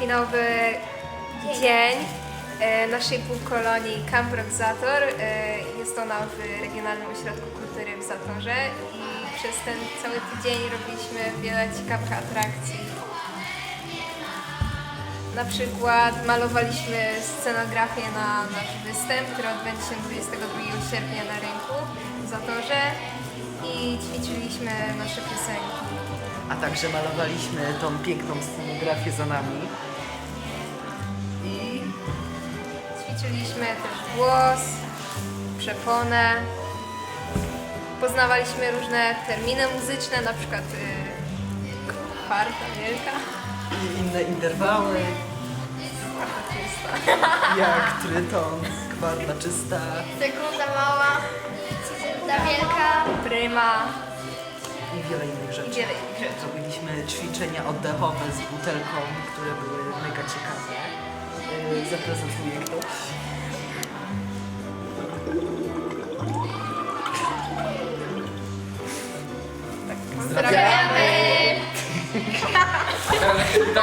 finałowy dzień e, naszej półkolonii Camp Rockzator. E, Jest ona w Regionalnym Ośrodku Kultury w Zatorze i przez ten cały tydzień robiliśmy wiele ciekawych atrakcji. Na przykład malowaliśmy scenografię na nasz występ, który odbędzie się 22 sierpnia na rynku w Zatorze i ćwiczyliśmy nasze piosenki. A także malowaliśmy tą piękną scenografię za nami. I Ćwiczyliśmy też głos, przeponę. Poznawaliśmy różne terminy muzyczne, na przykład y, kwarta wielka, i inne interwały, kwarta czysta. jak tryton, kwarta czysta. Sekunda mała, sekunda wielka. Pryma i wiele innych rzeczy. wiele innych rzeczy. Zrobiliśmy ćwiczenia oddechowe z butelką, które były mega ciekawe. Yy, Zaprezentuje ktoś. Pozdrawiamy! Teraz